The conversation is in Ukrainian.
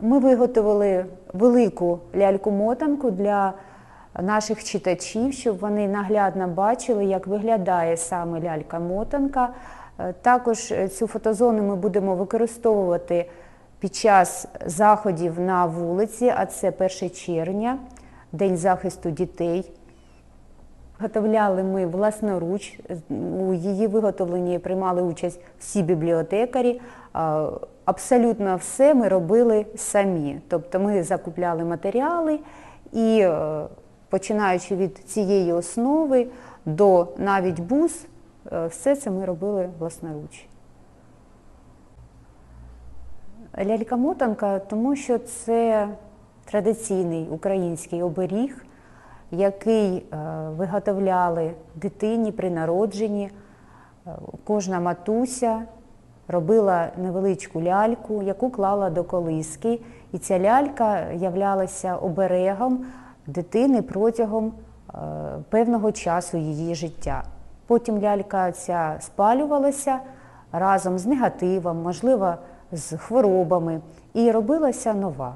Ми виготовили велику ляльку-мотанку для наших читачів, щоб вони наглядно бачили, як виглядає саме лялька-мотанка. Е, Також е, цю фотозону ми будемо використовувати під час заходів на вулиці, а це 1 червня, День захисту дітей. Виготовляли ми власноруч. У її виготовленні приймали участь всі бібліотекарі. Абсолютно все ми робили самі. Тобто ми закупляли матеріали і, е, починаючи від цієї основи до навіть бус, е, все це ми робили власноруч. Лялька-мотанка, тому що це традиційний український оберіг, який е, виготовляли дитині при народженні. Е, Кожна матуся робила невеличку ляльку, яку клала до колиски. І ця лялька являлася оберегом дитини протягом е, певного часу її життя. Потім лялька ця спалювалася разом з негативом, можливо, з хворобами, і робилася нова.